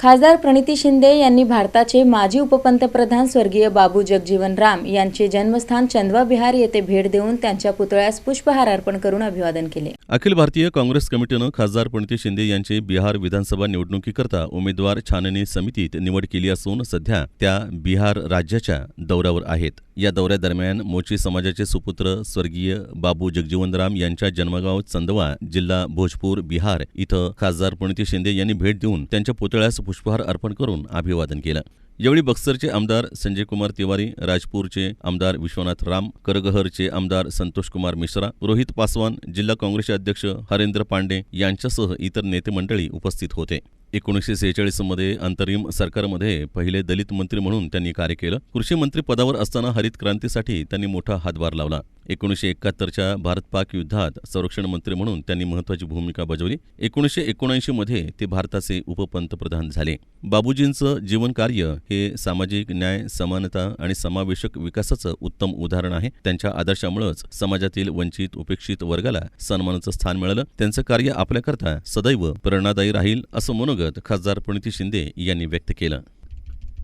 खासदार प्रणिती शिंदे यांनी भारताचे माजी उपपंतप्रधान स्वर्गीय बाबू जगजीवन राम यांचे जन्मस्थान चंदवा बिहार येथे भेट देऊन त्यांच्या पुतळ्यास पुष्पहार अर्पण करून अभिवादन केले. अखिल भारतीय काँग्रेस कमिटीनं खासदार प्रणिती शिंदे यांचे बिहार विधानसभा निवडणुकीकरता उमेदवार छाननी समितीत निवड केली असून सध्या त्या बिहार राज्याच्या दौऱ्यावर आहेत. या दौऱ्यादरम्यान मोची समाजाचे सुपुत्र स्वर्गीय बाबू जगजीवनराम यांच्या जन्मगाव चंदवा जिल्हा भोजपूर बिहार इथं खासदार प्रणिती शिंदे यांनी भेट देऊन त्यांच्या पुतळ्यास पुष्पहार अर्पण करून अभिवादन केलं. यावेळी बक्सरचे आमदार संजय कुमार तिवारी राजपूरचे आमदार विश्वनाथ राम करगहरचे आमदार संतोष कुमार मिश्रा रोहित पासवान जिल्हा काँग्रेसचे अध्यक्ष हरेंद्र पांडे यांच्यासह इतर नेते मंडळी उपस्थित होते. एकोणीसशे सेहेचाळीसमध्ये अंतरिम सरकारमध्ये पहिले दलित मंत्री म्हणून त्यांनी कार्य केलं. कृषी मंत्री पदावर असताना हरित क्रांतीसाठी त्यांनी मोठा हातभार लावला. एकोणीसशे एकाहत्तरच्या भारत पाक युद्धात संरक्षण मंत्री म्हणून त्यांनी महत्वाची भूमिका बजावली. एकोणीसशे एकोणऐंशीमध्ये ते भारताचे उपपंतप्रधान झाले. बाबूजींचं जीवनकार्य हे सामाजिक न्याय समानता आणि समावेशक विकासाचं उत्तम उदाहरण आहे. त्यांच्या आदर्शामुळेच समाजातील वंचित उपेक्षित वर्गाला सन्मानाचं स्थान मिळालं. त्यांचं कार्य आपल्याकरता सदैव प्रेरणादायी राहील असं मनोगत खासदार प्रणिती शिंदे यांनी व्यक्त केलं.